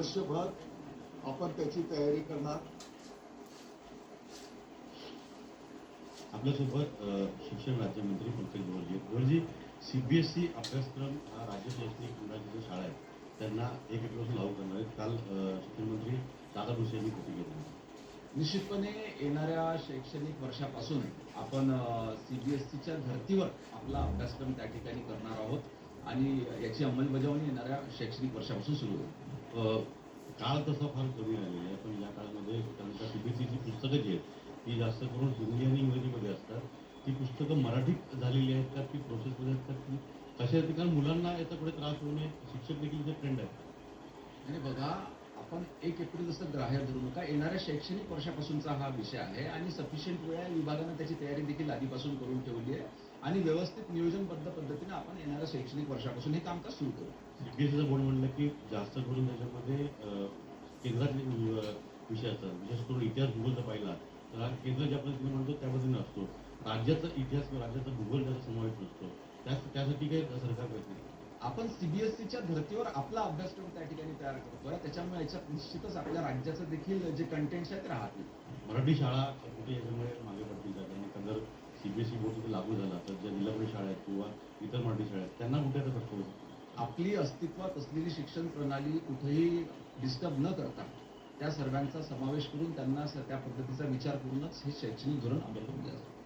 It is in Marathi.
वर्षभर आपण त्याची तयारी करणार. आपल्यासोबत शिक्षण राज्यमंत्री पंकज आहेत. गोरजी सीबीएसई अभ्यासक्रम हा राज्य शैक्षणिक मंडळाची जी शाळा आहे त्यांना एक एप्रिलपासून लागू करणार आहेत. काल अ, शिक्षण मंत्री दादा भुसे यांनी कृती केली निश्चितपणे येणाऱ्या शैक्षणिक वर्षापासून आपण सीबीएसईच्या धर्तीवर आपला अभ्यासक्रम त्या ठिकाणी करणार आहोत आणि याची अंमलबजावणी येणाऱ्या शैक्षणिक वर्षापासून सुरू होईल. काळ तसा फार कमी आलेला आहे. पण या काळामध्ये त्यांच्या सीची पुस्तकं जी आहेत ती जास्त करून हिंदी आणि इंग्रजीमध्ये असतात. ती पुस्तकं मराठीत झालेली आहेत का ती प्रोसेसमध्ये असतात की कशा आहेत? कारण मुलांना याचा पुढे त्रास होऊ नये. शिक्षक देखील जे ट्रेंड आहे आणि बघा आपण एक एप्रिल जसं ग्राह्य धरू नका येणाऱ्या शैक्षणिक वर्षापासूनचा हा विषय आहे आणि सफिशियंट वेळ विभागानं त्याची तयारी देखील आधीपासून करून ठेवली आहे. आणि व्यवस्थित नियोजनबद्ध पद्धतीने आपण येणाऱ्या शैक्षणिक वर्षापासून हे कामकाज सुरू करू. सीबीएसईचं बोर्ड म्हणलं की जास्त करून त्याच्यामध्ये केंद्रातले विषय असतात. विशेष करून इतिहास भूगोल जर पाहिला तर हा केंद्र ज्या पद्धतीने म्हणतो त्या पद्धतीने असतो राज्याचा इतिहास राज्याचा भूगोल त्याचा समावेश नसतो. त्या त्यासाठी काही सरकार प्रयत्न. आपण सीबीएसईच्या धर्तीवर आपला अभ्यासक्रम त्या ठिकाणी तयार करतोय त्याच्यामुळे याच्यात निश्चितच आपल्या राज्याचं देखील जे कंटेंट्स आहेत ते राहतील मराठी शाळा कुठे याच्यामुळे मागे पडतील C B S CBSE board तिथे लागू झाला तर ज्या जिल्हा शाळा आहेत किंवा इतर मराठी शाळा आहेत त्यांना कुठे आता फटका बसतो? आपली अस्तित्वात असलेली शिक्षण प्रणाली कुठेही डिस्टर्ब न करता त्या सर्वांचा समावेश करून त्यांना त्या पद्धतीचा विचार करूनच हे शैक्षणिक धोरण अंमलबजावणी असतं